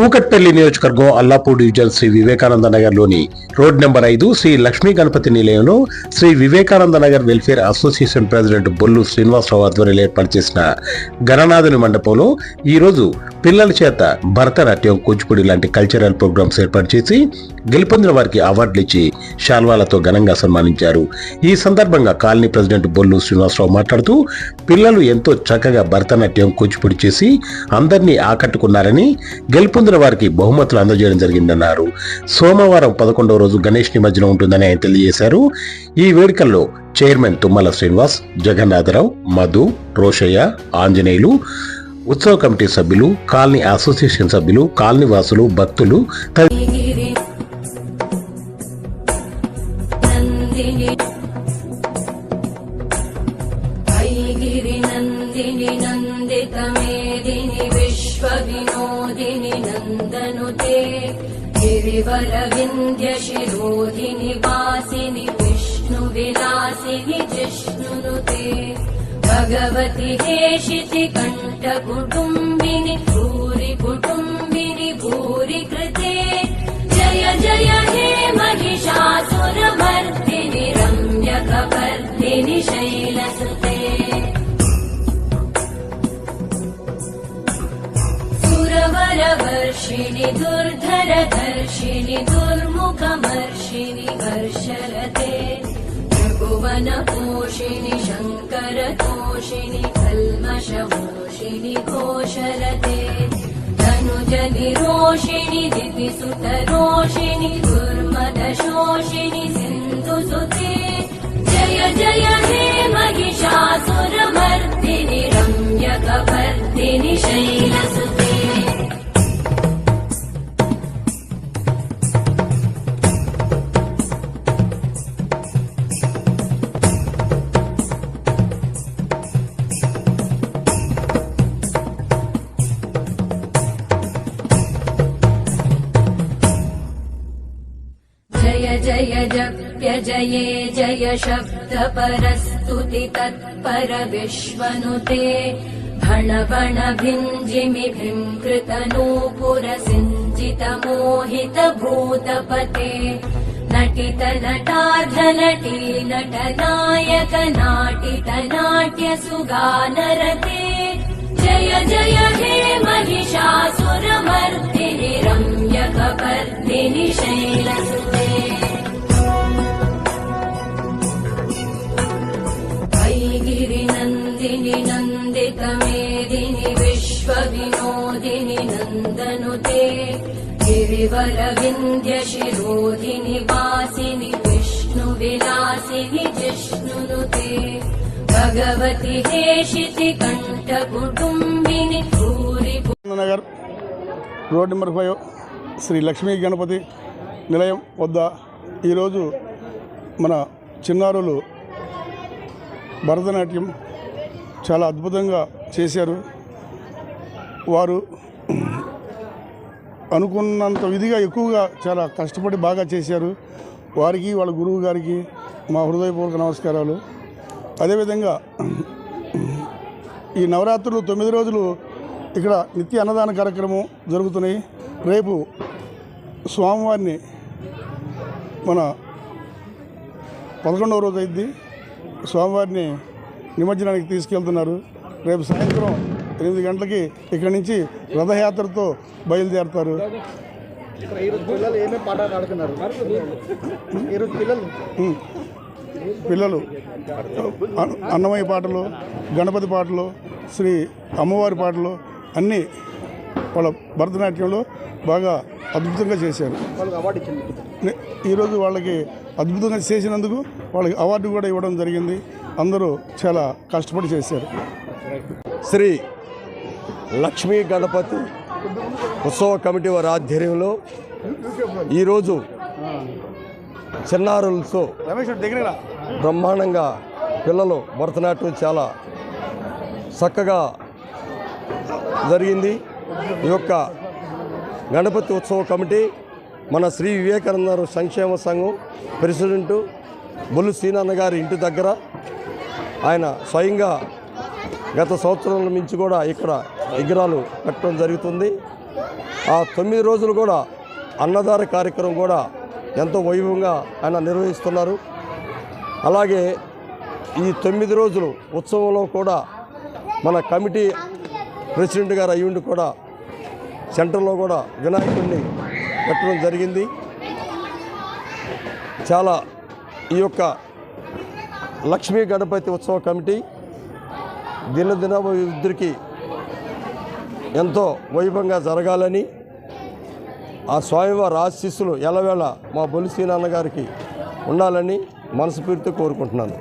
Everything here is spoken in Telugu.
కూకట్పల్లి నియోజకవర్గం అల్లాపూర్ డివిజన్ శ్రీ వివేకానంద నగర్లోని రోడ్ నెంబర్ ఐదు శ్రీ లక్ష్మీ గణపతి నిలయంలో Shri Vivekananda Nagar welfare association president Bollu Srinivasarao ఆధ్వర్యంలో ఏర్పాటు చేసిన గణనాథుని మండపంలో ఈ రోజు పిల్లల చేత భరతనాట్యం కూచిపూడి లాంటి కల్చరల్ ప్రోగ్రామ్స్ ఏర్పాటు చేసి గెలుపొందిన వారికి అవార్డులు ఇచ్చి శాల్వాలతో ఘనంగా సన్మానించారు. ఈ సందర్భంగా కాలనీ ప్రెసిడెంట్ బొల్లు శ్రీనివాసరావు మాట్లాడుతూ పిల్లలు ఎంతో చక్కగా భరతనాట్యం కూచిపూడి చేసి అందరినీ ఆకట్టుకున్నారని గెలుపొందిన వారికి బహుమతులు అందజేయడం జరిగిందన్నారు. సోమవారం పదకొండవ రోజు గణేష్ నిమజ్జనం ఉంటుందని ఆయన తెలియజేశారు. ఈ వేడుకల్లో చైర్మన్ తుమ్మల శ్రీనివాస్ జగన్నాథరావు మధు రోషయ్య ఆంజనేయులు ఉత్సవ కమిటీ సభ్యులు కాలనీ అసోసియేషన్ సభ్యులు కాలనీ వాసులు భక్తులు తది- गिरिवरविन्द्यशिरोधिनि वासिनि विष्णुविलासिनि जिष्णुनुते भगवति हेशिति कण्ठकुटुम्बिनि सुरवरवर्षिणि दुर्धरधर्षिणि दुर्मुखमर्षिणि हर्षरते त्रिभुवनपोषिणि शङ्करतोषिणि कल्मषमोषिणि घोषरते धनुजनिरोषिणि दिविसुतरोषिणि दुर्मदशोषिणि सिन्धुसुते। जय जय हे महिषासुरमर्दिनि रम्यकपर्दिनि यज प्यजये जय शब्द परस्तुति तत्पर विश्वनुते भणभण फण कृतनूपुरसिञ्जित मोहित भूतपते नटित नटाधनटी नटनायक नाटितनाट्यसुगानरते ऐगिरिनन्दिनि नन्दितमेदिनि विश्वविनोदिनि नन्दनुते गिरिवरविन्द्यशिरोधिनि वासिनि विष्णुविलासिनि जिष्णुनुते भगवति हेशिति कण्ठकुटुम्बिनि भूरि Nagar road number five Sri Lakshmi Ganapathi Nilayam వద్ద ఈరోజు మన చిన్నారులు భరతనాట్యం చాలా అద్భుతంగా చేశారు. వారు అనుకున్నంత విధిగా ఎక్కువగా చాలా కష్టపడి బాగా చేశారు. వారికి వాళ్ళ గురువు గారికి మా హృదయపూర్వక నమస్కారాలు. అదేవిధంగా ఈ నవరాత్రులు తొమ్మిది రోజులు ఇక్కడ నిత్య అన్నదాన కార్యక్రమం జరుగుతున్నాయి. రేపు స్వామివారిని మన పదకొండవ రోజు అయింది స్వామివారిని నిమజ్జనానికి తీసుకెళ్తున్నారు. రేపు సాయంత్రం ఎనిమిది గంటలకి ఇక్కడి నుంచి రథయాత్రతో బయలుదేరుతారు. పిల్లలు అన్నమయ్య పాటలు గణపతి పాటలు శ్రీ అమ్మవారి పాటలు అన్నీ వాళ్ళ భరతనాట్యంలో బాగా అద్భుతంగా చేశారు. ఈరోజు వాళ్ళకి అద్భుతంగా చేసినందుకు వాళ్ళకి అవార్డు కూడా ఇవ్వడం జరిగింది. అందరూ చాలా కష్టపడి చేశారు. శ్రీ లక్ష్మీ గణపతి ఉత్సవ కమిటీ వారి ఆధ్వర్యంలో ఈరోజు చిన్నారులతో బ్రహ్మాండంగా పిల్లలు భరతనాట్యం చాలా చక్కగా జరిగింది. ఈ యొక్క గణపతి ఉత్సవ కమిటీ మన శ్రీ వివేకానంద సంక్షేమ సంఘం ప్రెసిడెంటు బొల్లు శ్రీనాన్న గారి ఇంటి దగ్గర ఆయన స్వయంగా గత సంవత్సరాల నుంచి కూడా ఇక్కడ విగ్రహాలు పెట్టడం జరుగుతుంది. ఆ తొమ్మిది రోజులు కూడా అన్నదార కార్యక్రమం కూడా ఎంతో వైభవంగా ఆయన నిర్వహిస్తున్నారు. అలాగే ఈ తొమ్మిది రోజులు ఉత్సవంలో కూడా మన కమిటీ ప్రెసిడెంట్ గారు అయ్యుండి కూడా సెంటర్లో కూడా వినాయకుడిని పెట్టడం జరిగింది. చాలా ఈ యొక్క లక్ష్మీ గణపతి ఉత్సవ కమిటీ దినదిన అభివృద్ధికి ఎంతో వైభవంగా జరగాలని ఆ స్వామివారి ఆశీస్సులు ఎలవేళ మా బొలిసీనాన్న గారికి ఉండాలని మనస్ఫూర్తి కోరుకుంటున్నాను.